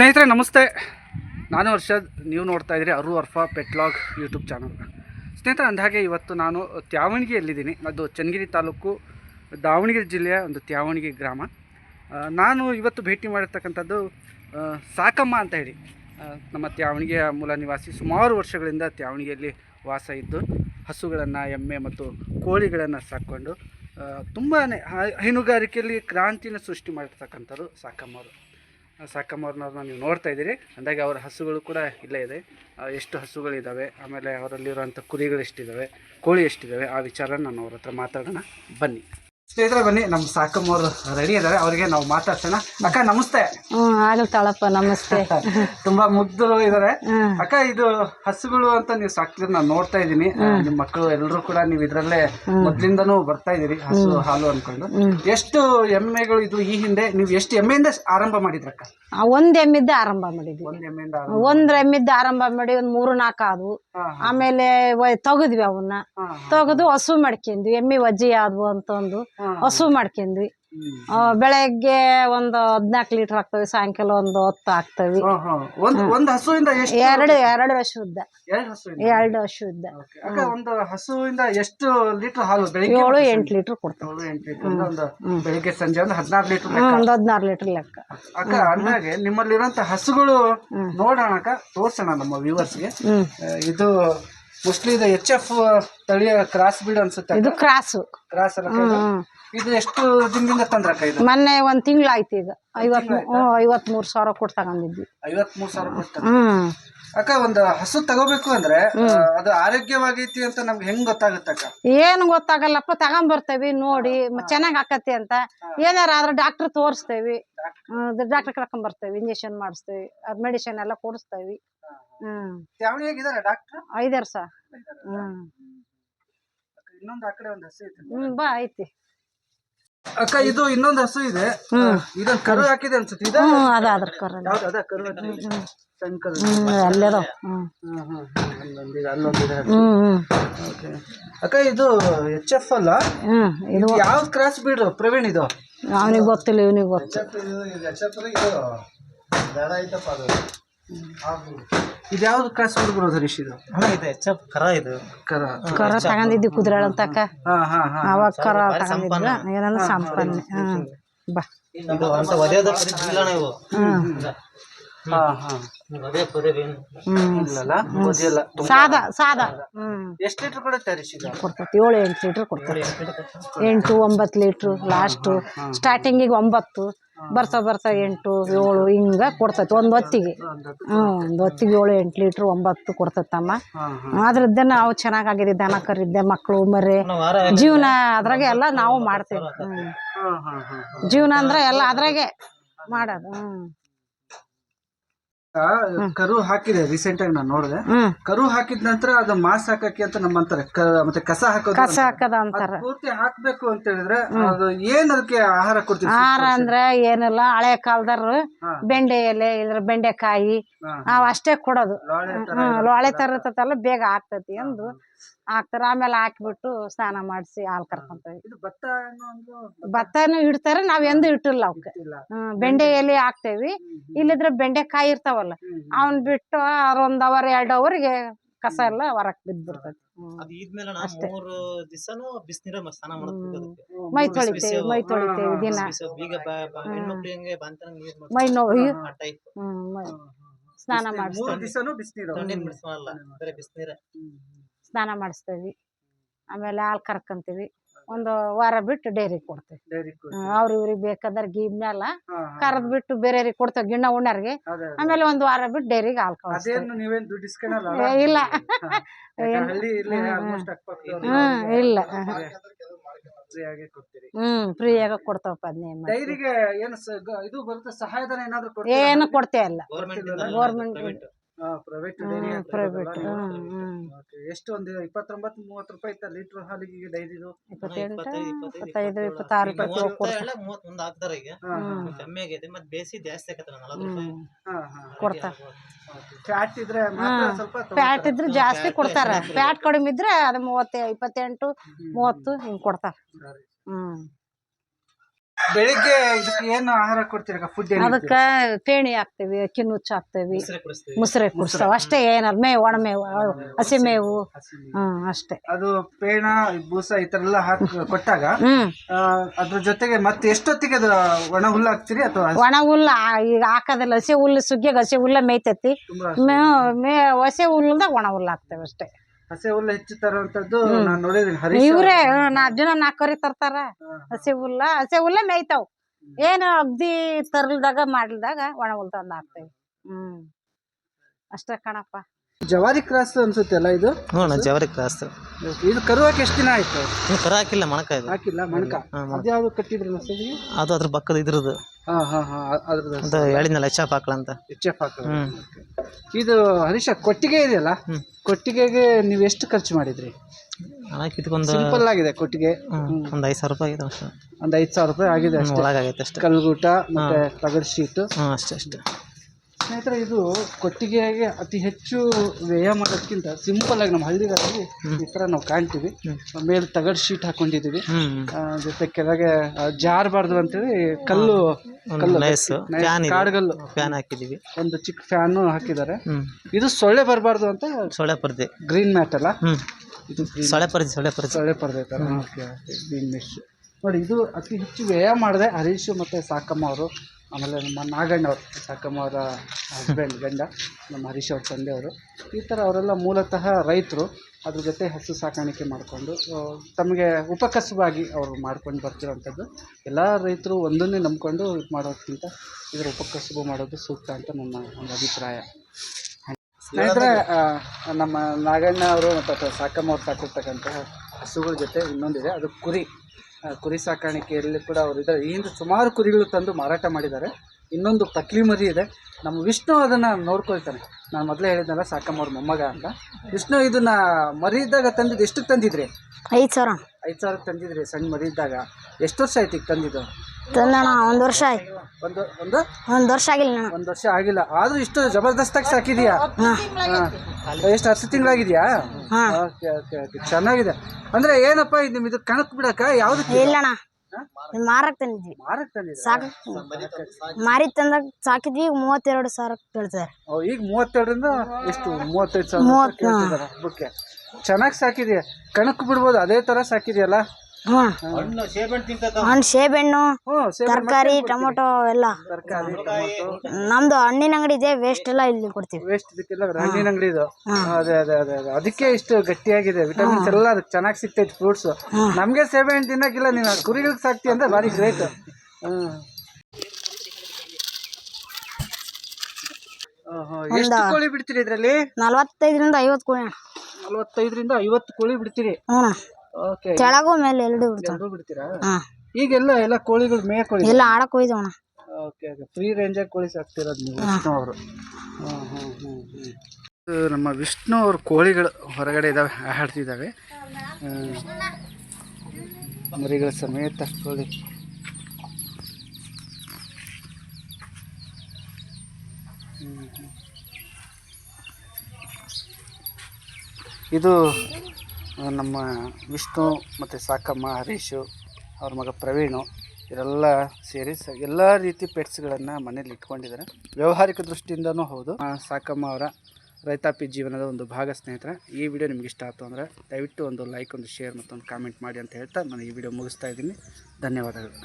ಸ್ನೇಹಿತರೆ, ನಮಸ್ತೆ. ನಾನು ವರ್ಷದ ನೀವು ನೋಡ್ತಾ ಇದ್ದೀರಿ ಅರು ಅರ್ಫಾ ಪೆಟ್ಲಾಗ್ ಯೂಟ್ಯೂಬ್ ಚಾನಲ್ ಸ್ನೇಹಿತರೆ, ಅಂದಹಾಗೆ ಇವತ್ತು ನಾನು ತ್ಯಾವಣಿಗೆಯಲ್ಲಿದ್ದೀನಿ. ಅದು ಚನ್ನಗಿರಿ ತಾಲೂಕು, ದಾವಣಗೆರೆ ಜಿಲ್ಲೆಯ ಒಂದು ತ್ಯಾವಣಿಗೆ ಗ್ರಾಮ. ನಾನು ಇವತ್ತು ಭೇಟಿ ಮಾಡಿರ್ತಕ್ಕಂಥದ್ದು ಸಾಕಮ್ಮ ಅಂತ ಹೇಳಿ. ನಮ್ಮ ತ್ಯಾವಣಿಗೆಯ ಮೂಲ ನಿವಾಸಿ. ಸುಮಾರು ವರ್ಷಗಳಿಂದ ತ್ಯಾವಣಿಗೆಯಲ್ಲಿ ವಾಸ ಇದ್ದು, ಹಸುಗಳನ್ನು, ಎಮ್ಮೆ ಮತ್ತು ಕೋಳಿಗಳನ್ನು ಸಾಕ್ಕೊಂಡು ತುಂಬಾ ಹೈನುಗಾರಿಕೆಯಲ್ಲಿ ಕ್ರಾಂತಿನ ಸೃಷ್ಟಿ ಮಾಡಿರ್ತಕ್ಕಂಥದ್ದು ಸಾಕಮ್ಮವರು. ಸಾಕಮ್ಮವ್ರನ್ನ ನೀವು ನೋಡ್ತಾ ಇದ್ದೀರಿ. ಅಂದಾಗೆ ಅವರ ಹಸುಗಳು ಕೂಡ ಇಲ್ಲೇ ಇದೆ. ಎಷ್ಟು ಹಸುಗಳಿದ್ದಾವೆ ಆಮೇಲೆ ಅವರಲ್ಲಿರುವಂಥ ಕುರಿಗಳು ಎಷ್ಟಿದ್ದಾವೆ ಕೋಳಿ ಎಷ್ಟಿದ್ದಾವೆ ಆ ವಿಚಾರ ನಾನು ಅವ್ರ ಹತ್ರ ಮಾತಾಡೋಣ. ಬನ್ನಿ. ಸ್ನೇಹಿತರೆ ಬನ್ನಿ. ನಮ್ಮ ಸಾಕಮ್ಮವ್ರು ರೆಡಿ ಇದ್ದಾರೆ. ಅವರಿಗೆ ನಾವು ಮಾತಾಡ್ಸೋಣ. ಅಕ್ಕ ನಮಸ್ತೆ. ತಾಳಪ್ಪ ನಮಸ್ತೆ. ತುಂಬಾ ಮುಗ್ಧರು ಇದಾರೆ. ಅಕ್ಕ ಇದು ಹಸುಗಳು ಅಂತ ನೀವು ಸಾಕ್ತಿದ್ರೆ ನಾನು ನೋಡ್ತಾ ಇದ್ದೀನಿ. ನಿಮ್ಮ ಮಕ್ಕಳು ಎಲ್ಲರೂ ಕೂಡ ನೀವು ಇದ್ರಲ್ಲೇ ಮೊದ್ಲಿಂದನೂ ಬರ್ತಾ ಇದೀರಿ ಹಸು ಹಾಲು ಅನ್ಕೊಂಡು. ಎಷ್ಟು ಎಮ್ಮೆಗಳು ಇದು ಈ ಹಿಂದೆ? ನೀವು ಎಷ್ಟು ಎಮ್ಮೆಯಿಂದ ಆರಂಭ ಮಾಡಿದ್ರಕ್ಕ ಆ, ಒಂದ್ ಎಮ್ಮಿದ್ದ ಆರಂಭ ಮಾಡಿದ್ವಿ. ಒಂದ್ ಎಮ್ಮೆಯಿಂದ ಆರಂಭ. ಒಂದ್ ಎಮ್ಮಿದ್ದ ಆರಂಭ ಮಾಡಿ ಒಂದ್ ಮೂರು ನಾಲ್ಕು ಆದ್ವು. ಹಾ, ಆಮೇಲೆ ವ- ತೆಗದ್ವಿ ಅವನ್ನ. ಹಾ, ತೆಗೆದು ಹಸು ಮಾಡ್ಕೊಂಡ್ವಿ. ಎಮ್ಮಿ ವಜ್ಜಿ ಆದ್ವು ಅಂತಂದು. ಹಸು ಮಾಡ್ಕೊಂಡ್ವಿ. ಬೆಳಗ್ಗೆ ಒಂದು ಹದ್ನಾಲ್ಕು ಲೀಟರ್ ಆಗ್ತವೆ ಸಾಯಂಕಾಲ ಒಂದು ಹತ್ತು ಎಷ್ಟು ಎರಡು ಎರಡು ಎರಡು ಹಸುವಿಂದ? ಎರಡು ಹಸು ಇದ್ದ ಒಂದು ಹಸುವಿಂದ ಎಷ್ಟು ಲೀಟರ್ ಹಾಲು ಬೆಳಿಗ್ಗೆ ಏಳು ಎಂಟು ಲೀಟರ್ ಕೊಡ್ತಾವೆ. ಬೆಳಿಗ್ಗೆ ಸಂಜೆ ಒಂದು ಹದಿನಾರು ಲೀಟರ್ ಒಂದು ಹದಿನಾರು ಲೀಟರ್ ಲೆಕ್ಕ. ಅಕ್ಕ ಅಂದಾಗೆ ನಿಮ್ಮಲ್ಲಿರುವಂತ ಹಸುಗಳು ನೋಡೋಣ ತೋರ್ಸೋಣ ನಮ್ಮ ವ್ಯೂವರ್ಸ್ಗೆ ಇದು ಮೋಸ್ಟ್ಲಿ ಇದು ಎಚ್ ಎಫ್ ತಳಿಯ ಕ್ರಾಸ್ ಬೀಡ್ ಅನ್ಸುತ್ತೆ ಇದು ಕ್ರಾಸ್ ಕ್ರಾಸ್ ಅಕ್ಕ ಇದು? ಎಷ್ಟು ದಿನದಿಂದ ತಂದ್ರಕ್ಕ ಇದು ಮೊನ್ನೆ ಒಂದ್ ತಿಂಗಳಾಯ್ತು ಈಗ. ಐವತ್ ಐವತ್ ಐವತ್ಮೂರು ಸಾವಿರ ಕೊಟ್ಟು ತಗೊಂಡಿದ್ವಿ. ಐವತ್ಮೂರು ಸಾವಿರ ಕೊಟ್ಟು ಅಕ್ಕ ಒಂದು ಹಸು ತಗೋಬೇಕು ಅಂದ್ರೆ ಅದು ಆರೋಗ್ಯವಾಗೈತಿ ಅಂತ ನಮ್ಗೆ ಹೆಂಗ್ ಗೊತ್ತಾಗುತ್ತಕ್ಕ ಏನು ಗೊತ್ತಾಗಲ್ಲಪ್ಪ ತಗೊಂಬರ್ತೇವಿ ನೋಡಿ. ಚೆನ್ನಾಗ್ ಆಕತಿ ಅಂತ. ಏನಾರ ಆದ್ರೆ ಡಾಕ್ಟರ್ ತೋರಿಸ್ತೇವಿ. ಡಾಕ್ಟರ್ ಕರ್ಕೊಂಡ್ ಬರ್ತೇವಿ ಇಂಜೆಕ್ಷನ್ ಮಾಡಿಸ್ತೇವಿ. ಅದ್ ಮೆಡಿಸಿನ್ ಎಲ್ಲ ಕೊಡಿಸ್ತೇವಿ. ಹ್ಮ್. ಡಾಕ್ಟರ್? ಐದಾರು ಸರ್ ಹ್ಮ್. ಇನ್ನೊಂದು ಆ ಕಡೆ ಒಂದು ಹಸು ಐತೆ. ಹ್ಮ್ ಬಾ ಐತಿ. ಅಕ್ಕ ಇದು ಇನ್ನೊಂದು ಹಸು ಇದೆ. ಇದೊಂದು ಕರು ಹಾಕಿದೆ ಅನ್ಸುತ್ತೆ. ಇದು? ಹ್ಮ್ ಅದ ಅದ್ರ ಕರ ಯಾವ್ದು ಅದ? ಕರು ಹಾಕಿದೆ? ಸಣ್ಣ ಕರು. ಹ್ಮ್ ಹ್ಮ್. ಹ್ಮ್ ಹ್ಮ್ ಹ್ಮ್. ಅಲ್ಲೊಂದಿದೆ ಅಲ್ಲೊಂದಿದೆ ಹ್ಮ್ ಹ್ಮ್. ಓಕೆ. ಅಕ್ಕ ಇದು ಎಚ್ ಎಫ್ ಅಲ್ಲ? ಹ್ಮ್ ಇದು ಯಾವ ಕ್ರಾಸ್ ಬೀಡು ಪ್ರವೀಣ್ ಇದು? ಅವನಿಗೆ ಗೊತ್ತಿಲ್ಲ ಇವನಿಗೆ ಗೊತ್ತು. ಇದು ಯಾವ್ದು ಕ್ರಾಸ್ ಬೀಡ್ ಬರೋದು ಹರೀಶ್ ಇದು? ಕರ ಇದು. ಕರ. ಕರ ಕುದುರಾಳ ಕುದುರೆ ಅಂತಕ್ಕ ಹಾ ಹಾ ಹಾ ಅವಾಗ ಕರ ತಗೊಂಡಿದ್ವಿ ಏನಂದ್ರೆ ಸಂಪನ್ನ. ಹ್ಮ್ ಬಾ. ಇದು ಅಂತ ಒದೆಯೋದ ಪರಿಸ್ಥಿತಿ ಇವು ಹಾ. ಹಾ ಅದೇ ಪರಿ ಏನು ಹ್ಮ್. ಇಲ್ಲಲ್ಲ ಗೊತ್ತಿಲ್ಲ ಸಾದಾ ಸಾದಾ. ಹ್ಮ್. ಎಷ್ಟು ಲೀಟರ್ ಕೊಡುತ್ತೆ ಹರೀಶ್ ಇದು ಕೊಡ್ತೈತಿ ಏಳು ಎಂಟು ಲೀಟ್ರ್ ಕೊಡ್ತೈತಿ. ಎಂಟು ಒಂಬತ್ತು ಲೀಟ್ರು ಲಾಸ್ಟು. ಸ್ಟಾರ್ಟಿಂಗಿಗೆ ಒಂಬತ್ತು. ಬರ್ತಾ ಬರ್ತಾ ಎಂಟು ಏಳು ಹಿಂಗೆ ಕೊಡ್ತೈತೆ ಒಂದು ಹೊತ್ತಿಗೆ. ಹ್ಞೂ ಒಂದು ಹೊತ್ತಿಗೆ ಏಳು ಎಂಟು ಲೀಟ್ರ್ ಒಂಬತ್ತು ಕೊಡ್ತೈತಮ್ಮ. ಅದ್ರದ್ದ ನಾವು ಚೆನ್ನಾಗಾಗಿದೆ ದನ ಕರಿದ್ದೆ ಮಕ್ಕಳು ಮರಿ ಜೀವನ ಅದ್ರಾಗೆ ಎಲ್ಲ ನಾವು ಮಾಡ್ತೇವೆ. ಹ್ಞೂ ಜೀವನ ಅಂದ್ರೆ ಎಲ್ಲ ಅದ್ರಾಗೆ ಮಾಡೋದು ಹ್ಞೂ ಕರು ಹಾಕಿದೆ ರೀಸೆಂಟ್ ಆಗಿ ನಾನು ನೋಡಿದೆ. ಕರು ಹಾಕಿದ ನಂತರ ಅದು ಮಾಸ್ ಹಾಕಕ್ಕೆ ಅಂತ ನಮ್ಮಂತಾರೆ ಕ- ಮತ್ತೆ ಕಸ ಹಾಕೋದು ಕಸ ಹಾಕದ ಅಂತಾರ. ಪೂರ್ತಿ ಹಾಕ್ಬೇಕು ಅಂತ ಹೇಳಿದ್ರೆ ಅದು ಏನ್ ಅದಕ್ಕೆ ಆಹಾರ ಕೊಡ್ತೀವಿ ಆಹಾರ ಅಂದ್ರೆ ಏನಿಲ್ಲ ಹಳೆ ಕಾಲದವ್ರು. ಬೆಂಡೆ ಎಲೆ ಇದ್ರ ಬೆಂಡೆಕಾಯಿ ನಾವ್ ಅಷ್ಟೇ ಕೊಡೋದು. ಲೋಳೆ ತರ ಇರ್ತೈತಲ್ಲ ಬೇಗ ಆಗ್ತತಿ ಎಂದು ಹಾಕ್ತಾರ. ಆಮೇಲೆ ಹಾಕಿಬಿಟ್ಟು ಸ್ನಾನ ಮಾಡಿಸಿ ಹಾಲು ಕರ್ಕೊಂತೀವಿ ಭತ್ತನು ಇಡ್ತಾರೆ ನಾವ್ ಎಂದು ಇಟ್ಟಿಲ್ಲ ಅವಕ್ಕೆ ಬೆಂಡೆ ಎಲೆ ಹಾಕ್ತೇವಿ. ಇಲ್ಲಿದ್ರೆ ಬೆಂಡೆಕಾಯಿ ಇರ್ತಾವಲ್ಲ ಅವನ್ ಬಿಟ್ಟು ಒಂದ್ ಅವರ್ ಎರಡ್ ಅವರ್ಗೆ ಕಸ ಎಲ್ಲ ಹೊರಕ್ ಬಿದ್ದು ಬಿಡ್ತೈತಿ ಅದು ಮೂರು ದಿವಸನು ಬಿಸಿನೀರ ಸ್ನಾನ ಮಾಡ್ಬೇಕು ಮೈ ತೊಳಿತೇವಿ ಮೈ ತೊಳಿತೇವಿ ದಿನ. ಮೈ ನೋವು ಸ್ನಾನ ಮಾಡಿಸ್ ಮೂರು ದಿವಸನು ಬಿಸಿನೀರು. ತಣ್ಣೀರ್ ಬಿಡಿಸ್ಕೊಳಲ್ಲ ಬರೀ ಸ್ನಾನ ಮಾಡಿಸ್ತೇವಿ ಆಮೇಲೆ ಹಾಲು ಕರ್ಕೊಂತೀವಿ. ಒಂದು ವಾರ ಬಿಟ್ಟು ಡೈರಿ ಕೊಡ್ತೇವೆ. ಅವ್ರ ಇವ್ರಿಗೆ ಬೇಕಾದ್ರೆ ಗೀಬ್ ಮ್ಯಾಲ ಕರದ್ ಬಿಟ್ಟು ಬೇರೆಯವ್ರಿಗೆ ಕೊಡ್ತೇವೆ ಗಿಣ್ಣ ಉಣ್ಣರ್ಗೆ. ಆಮೇಲೆ ಒಂದು ವಾರ ಬಿಟ್ಟು ಡೈರಿಗೆ ಹಾಲು ಕಳಿಸ್ತೇವೆ. ಇಲ್ಲ. ಇಲ್ಲಿ. ಹ್ಮ್ ಹ್ಮ್. ಫ್ರೀಯಾಗ ಕೊಡ್ತಾವಪ್ಪ ಡೈರಿಗೆ ಏನು ಸ- ಗ- ಇದು ಬರುತ್ತೆ ಸಹಾಯಧನ ಏನಾದ್ರು ಕೊಡ್ತೀರಾ? ಏನು ಕೊಡ್ತೇ ಇಲ್ಲ. Government government private private hmm hmm. ಎಷ್ಟು ಒಂದು ಇಪ್ಪತ್ತೊಂಬತ್ತು ಮೂವತ್ತು ರೂಪಾಯಿ ಇತ್ತ ಲೀಟರ್ ಹಾಲಿಗೆ ಡೈರಿದು. ಇಪ್ಪತ್ತೆಂಟು ಇಪ್ಪತ್ತೈದು ಇಪ್ಪತ್ತಾರು ರೂಪಾಯಿ ಕೊಡ್ತಾರೆ. ಮೂವತ್ ಮುಂದ್ ಹಾಕ್ತಾರ ಈಗ. ಕಮ್ಮಿ ಆಗೈತೆ ಮತ್ತೆ ಬೇಸಿ ಜಾಸ್ತಿ ಆಗತ್ತೆ ನಲವತ್ತು ರೂಪಾಯಿ. ಹಾ ಹಾ. ಕೊಡ್ತಾರೆ ಫ್ಯಾಟ್ ಇದ್ರೆ ಮಾತ್ರ ಸ್ವಲ್ಪ ಫ್ಯಾಟ್ ಇದ್ರೆ ಜಾಸ್ತಿ ಕೊಡ್ತಾರ. ಫ್ಯಾಟ್ ಕಡಿಮೆ ಇದ್ರೆ ಅದು ಮೂವತ್ತೆ ಇಪ್ಪತ್ತೆಂಟು ಮೂವತ್ತು ಹಿಂಗ್ ಕೊಡ್ತಾರ. ತಗೊಳ್ತಾರೆ. ಬೆಳಿಗ್ಗೆ ಇದಕ್ಕೆ ಏನು ಆಹಾರ ಕೊಡ್ತೀರ ಫುಡ್ ಅದಕ್ಕೆ ಪೇಣಿ ಹಾಕ್ತೇವಿ ಅಕ್ಕಿ ನುಚ್ಚು ಹಾಕ್ತೇವಿ. ಮುಸ್ರೆ ಕುಡಿಸ್ತಾವ. ಅಷ್ಟೇ ಏನಾರ ಮೇವು ಒಣಮೇವು ಹಸಿ ಮೇವು. ಹ್ಮ್ ಅಷ್ಟೇ. ಅದು ಪೇಣ ಬೂಸ ಈ ತರ ಎಲ್ಲ ಹಾಕಿ ಕೊಟ್ಟಾಗ ಆ, ಅದ್ರ ಜೊತೆಗೆ ಮತ್ತೆ ಎಷ್ಟೊತ್ತಿಗೆ ಅದು ಒಣ ಹುಲ್ಲು ಹಾಕ್ತೀರಿ ಅಥವಾ ಒಣ ಹುಲ್ಲ ಆ- ಈಗ ಹಾಕೋದಿಲ್ಲ ಹಸಿ ಹುಲ್ಲು ಸುಗ್ಗಿಗೆ ಹಸಿ ಹುಲ್ಲ ಮೇಯ್ತೈತಿ. ಮೇ ಮೇ ಹಸಿ ಹುಲ್ಲದ ಒಣ ಹುಲ್ಲು ಹಾಕ್ತೇವೆ ಅಷ್ಟೇ. ಹಸೆ ಹುಲ್ಲು ಹೆಚ್ಚು ತರುವಂತದ್ದು ನಾನು ನೋಡಿದೀನಿ ಹರೀಶ್ ಇವ್ರೇ ನಾ ದಿನ ನಾಲ್ಕರಿ ತರ್ತಾರ. ಹಸಿ ಹುಲ್ಲ ಹಸಿ ಹುಲ್ಲ ಮೇಯ್ತಾವ್. ಏನು ಅಗ್ದಿ ತರ್ಲದಾಗ ಮಾಡ್ಲ್ದಾಗ ಒಣ ಹುಲ್ ತಂದು ಹಾಕ್ತೇವೆ. ಹ್ಮ್. ಅಷ್ಟೇ ಕಣಪ್ಪ. ಜವಾರಿ ಕ್ರಾಸ್ ಅನ್ಸುತ್ತೆ ಅಲ್ಲ ಇದು? ಹ್ಞೂ ಅಣ್ಣ ಜವರಿ ಕ್ರಾಸ್. ಇದು ಕರುವಾಕ್ ಎಷ್ಟು ದಿನ ಆಯ್ತು? ನೀವು ಕರ ಹಾಕಿಲ್ಲ ಮಣಕ ಇದು ಹಾಕಿಲ್ಲ ಮಣಕ. ಅದ್ಯಾವ್ದು ಕಟ್ಟಿದ್ರಿ ಮಸೀದಿ ಅದು ಅದ್ರ ಪಕ್ಕದ ಇದ್ರದ್ದು. ಹಾ ಹಾ ಹಾ ಅದ್ರದ್ದು ಅದು ಹೇಳಿದ್ನಲ್ಲ ಎಚ್ ಎಫ್ ಹಾಕ್ಲ ಅಂತ. ಎಚ್ ಎಫ್ ಹಾಕೋದು ಇದು ಹರೀಶ ಕೊಟ್ಟಿಗೆ ಇದೆಯಲ್ಲ? ಹ್ಮ್. ಕೊಟ್ಟಿಗೆಗೆ ನೀವು ಎಷ್ಟು ಖರ್ಚು ಮಾಡಿದ್ರಿ? ಇದಕ್ಕೊಂದು ಸಿಂಪಲ್ ಆಗಿದೆ ಕೊಟ್ಟಿಗೆ. ಒಂದ್ ಐದು ಸಾವಿರ ರೂಪಾಯಿ ಆಗಿದೆ ಅಷ್ಟೇ. ಒಂದು ಐದು ಸಾವಿರ ರೂಪಾಯಿ ಆಗಿದೆ ಅಷ್ಟೇ. ಒಳಗಾಗೈತೆ ಅಷ್ಟೇ. ಕಲ್ಗೂಟ ಮತ್ತೆ ತಗಡ್ ಶೀಟು. ಅಷ್ಟೇ ಅಷ್ಟೇ. ಸ್ನೇಹಿತರೆ ಇದು ಕೊಟ್ಟಿಗೆಗೆ ಅತಿ ಹೆಚ್ಚು ವ್ಯಯ ಮಾಡೋದಕ್ಕಿಂತ ಸಿಂಪಲ್ ಆಗಿ ನಮ್ಮ ಹಳ್ಳಿಗಳಲ್ಲಿ ಈ ತರ ನಾವು ಕಾಣ್ತೀವಿ. ಮೇಲೆ ತಗಡ್ ಶೀಟ್ ಹಾಕೊಂಡಿದೀವಿ ಆ, ಜೊತೆ ಕೆಳಗೆ ಆ, ಜಾರಬಾರ್ದು ಅಂತೇಳಿ ಕಲ್ಲು ಕಲ್ಲು ನೈಸ್ ಫ್ಯಾನ್ ಕಾಡ್ಗಲ್ಲು. ಫ್ಯಾನ್ ಹಾಕಿದೀವಿ ಒಂದು ಚಿಕ್ಕ ಫ್ಯಾನ್ ಹಾಕಿದ್ದಾರೆ. ಇದು ಸೊಳ್ಳೆ ಬರಬಾರ್ದು ಅಂತ ಸೊಳ್ಳೆ ಪರ್ದೆ. ಗ್ರೀನ್ ಮ್ಯಾಟ್ ಅಲ್ಲ? ಹ್ಞೂ ಇದು green ಸೊಳ್ಳೆ ಪರ್ದೆ ಸೊಳ್ಳೆ ಪರ್ದೆ. ಸೊಳ್ಳೆ ಪರ್ದೆ ಓಕೆ ಗ್ರೀನ್ ಮೆಶ್ ನೋಡಿ, ಇದು ಅತಿ ಹೆಚ್ಚು ವ್ಯಯ ಮಾಡಿದೆ ಹರೀಶು ಮತ್ತು ಸಾಕಮ್ಮ ಅವರು. ಆಮೇಲೆ ನಮ್ಮ ನಾಗಣ್ಣ ಅವರು, ಸಾಕಮ್ಮ ಅವರ ಹಸ್ಬೆಂಡ್ ಗಂಡ, ನಮ್ಮ ಹರೀಶ್ ಅವ್ರ ತಂದೆಯವರು ಈ ಥರ ಅವರೆಲ್ಲ ಮೂಲತಃ ರೈತರು. ಅದ್ರ ಜೊತೆ ಹಸು ಸಾಕಾಣಿಕೆ ಮಾಡಿಕೊಂಡು ತಮಗೆ ಉಪಕಸವಾಗಿ ಅವರು ಮಾಡ್ಕೊಂಡು ಬರ್ತಿರೋವಂಥದ್ದು ಎಲ್ಲ ರೈತರು ಒಂದನ್ನೇ ನಂಬ್ಕೊಂಡು ಇದು ಮಾಡೋದಕ್ಕಿಂತ ಇದರ ಉಪಕಸುಬು ಮಾಡೋದು ಸೂಕ್ತ ಅಂತ ನನ್ನ ಒಂದು ಅಭಿಪ್ರಾಯ. ಸ್ನೇಹಿತರೆ ನಮ್ಮ ನಾಗಣ್ಣ ಅವರು ಮತ್ತು ಸಾಕಮ್ಮ ಅವ್ರು ಸಾಕಿರ್ತಕ್ಕಂತಹ ಹಸುಗಳ ಜೊತೆ ಇನ್ನೊಂದಿದೆ. ಅದು ಕುರಿ. ಕುರಿ ಸಾಕಾಣಿಕೆಯಲ್ಲಿ ಕೂಡ ಅವರು ಇದ್ದಾರೆ. ಈ ಹಿಂದೆ ಸುಮಾರು ಕುರಿಗಳು ತಂದು ಮಾರಾಟ ಮಾಡಿದ್ದಾರೆ. ಇನ್ನೊಂದು ಪಕ್ಲಿ ಮರಿ ಇದೆ. ನಮ್ಮ ವಿಷ್ಣು ಅದನ್ನು ನೋಡ್ಕೊಳ್ತಾನೆ. ನಾನು ಮೊದಲೇ ಹೇಳಿದ್ನಲ್ಲ ಸಾಕಮ್ಮ ಅವ್ರ ಮೊಮ್ಮಗ ಅಂತ. ವಿಷ್ಣು ಇದನ್ನ ಮರಿ ಇದ್ದಾಗ ತಂದಿದ್ದು ಎಷ್ಟಕ್ಕೆ ತಂದಿದ್ರಿ? ಐದು ಸಾವಿರ. ಐದು ಸಾವಿರಕ್ಕೆ ತಂದಿದ್ರಿ ಸಣ್ಣ ಮರಿ ಇದ್ದಾಗ. ಎಷ್ಟು ವರ್ಷ ಆಯ್ತು ಈಗ ತಂದಿದ್ದು? ತಂದಣ ಒಂದು ವರ್ಷ ಆಯ್ತು. ಒಂದು ಒಂದು? ಒಂದು ವರ್ಷ ಆಗಿಲ್ಲ ಒಂದು ವರ್ಷ ಆಗಿಲ್ಲ. ಆದ್ರೂ ಇಷ್ಟು ಜಬರ್ದಸ್ತಾಗಿ ಸಾಕಿದೀಯಾ? ಎಷ್ಟು ಹತ್ತು ತಿಂಗಳಾಗಿದೆಯಾ? ಓಕೆ ಓಕೆ ಓಕೆ ಚೆನ್ನಾಗಿದೆ. ಅಂದ್ರೆ ಏನಪ್ಪ ಇದು ನಿಮ್ ಇದು ಕಣಕ್ ಬಿಡಕ? ಯಾವ್ದಕ್ಕೆ ಇಲ್ಲಣ್ಣ. ಮಾರಕ್ ತಂದಿದ್ವಿ. ಮಾರಕ್ ತಂದಿದೆ ಸಾಕ. ಮಾರಿ ತಂದಾಗ ಸಾಕಿದ್ವಿ ಈಗ ಮೂವತ್ತೆರಡು ಸಾವಿರ ಕೇಳ್ತಾರೆ. ಓ, ಈಗ ಮೂವತ್ತೆರಡರಿಂದ ಎಷ್ಟು? ಮೂವತ್ತೈದು ಸಾವಿರ ಕೇಳ್ತಿದ್ದಾರೆ ಹಬ್ಬಕ್ಕೆ ಚೆನ್ನಾಗಿ ಸಾಕಿದೆಯಾ? ಕಣಕ್ ಬಿಡ್ಬೋದು ಅದೇ ತರ ಸಾಕಿದೆಯಲ್ಲ? ಹಣ್ಣು ಸೇಬೆಣ್ಣು ತಿಂತ ಹಣ್ಣು ಸೇಬೆಣ್ಣು ತರಕಾರಿ ಟೊಮೊಟೊ ಎಲ್ಲ. ತರಕಾರಿ ನಮ್ದು ಹಣ್ಣಿನ ಅಂಗಡಿ ಇದೆ ವೇಸ್ಟ್ ಎಲ್ಲ ಇಲ್ಲಿ ಕೊಡ್ತೀವಿ. ವೇಸ್ಟ್ ಇದಕ್ಕೆಲ್ಲ ಹಣ್ಣಿನ ಅಂಗಡಿ ಇದು? ಅದೇ ಅದೇ ಅದೇ ಅದೇ. ಅದಕ್ಕೆ ಇಷ್ಟು ಗಟ್ಟಿಯಾಗಿದೆ. ವಿಟಮಿನ್ಸ್ ಎಲ್ಲ ಅದಕ್ಕೆ ಚೆನ್ನಾಗಿ ಸಿಗ್ತೈತೆ ಫ್ರೂಟ್ಸ್ ನಮಗೆ ಸೇಬೆಣ್ಣು ತಿನ್ನಕ್ಕಿಲ್ಲ ನೀನು ಕುರಿಗಳಿಗೆ ಸಾಕ್ತಿ ಅಂದ್ರೆ ಭಾರಿ ಗ್ರೇಟ್ ಎಷ್ಟು ಕೋಳಿ ಬಿಡ್ತೀರಿ ಇದ್ರಲ್ಲಿ? ನಲ್ವತ್ತೈದರಿಂದ ಐವತ್ತು ಕೋಳಿ. ನಲ್ವತ್ತೈದರಿಂದ ನಲವತ್ತೈದರಿಂದ ಐವತ್ತು ಕೋಳಿ ಬಿಡ್ತೀರಿ. ಹ್ಞೂ ಓಕೆ ಕೆಳಗೂ ಮೇಲೆ ಎರಡು ಬಿಡ್ತಾವ. ಎಲ್ಲರೂ ಬಿಡ್ತೀರಾ? ಹಾಂ. ಈಗೆಲ್ಲ ಎಲ್ಲ ಕೋಳಿಗಳು ಮೇಯಕೊಳ್ಳಿ. ಎಲ್ಲ ಆಡಕ್ಕೆ ಹೋಯ್ದವಣ ಓಕೆ ಓಕೆ ಫ್ರೀ ರೇಂಜ್ ಕೋಳಿ ಸಾಕ್ತಿರೋದು ನೀವು ವಿಷ್ಣು ಅವರು. ನಮ್ಮ ವಿಷ್ಣು ಅವ್ರ ಕೋಳಿಗಳು ಹೊರಗಡೆ ಇದ್ದಾವೆ ಆಡ್ತಿದ್ದಾವೆ ಮರಿಗಳ ಸಮೇತ ಕೋಳಿ. ಇದು ನಮ್ಮ ವಿಷ್ಣು ಮತ್ತು ಸಾಕಮ್ಮ ಹರೀಶು ಅವ್ರ ಮಗ ಪ್ರವೀಣು, ಇವರೆಲ್ಲ ಸೇರಿ ಸ ಎಲ್ಲ ರೀತಿ ಪೆಟ್ಸ್ಗಳನ್ನು ಮನೇಲಿ ಇಟ್ಕೊಂಡಿದ್ದಾರೆ. ವ್ಯಾವಹಾರಿಕ ದೃಷ್ಟಿಯಿಂದನೂ ಹೌದು. ಸಾಕಮ್ಮ ಅವರ ರೈತಾಪಿ ಜೀವನದ ಒಂದು ಭಾಗ ಸ್ನೇಹಿತರೆ, ಈ ವಿಡಿಯೋ ನಿಮ್ಗೆ ಇಷ್ಟ ಆಯಿತು ಅಂದರೆ ದಯವಿಟ್ಟು ಒಂದು ಲೈಕ್ ಒಂದು ಶೇರ್ ಮತ್ತೊಂದು ಕಾಮೆಂಟ್ ಮಾಡಿ ಅಂತ ಹೇಳ್ತಾ ನಾನು ಈ ವಿಡಿಯೋ ಮುಗಿಸ್ತಾ ಇದ್ದೀನಿ. ಧನ್ಯವಾದಗಳು.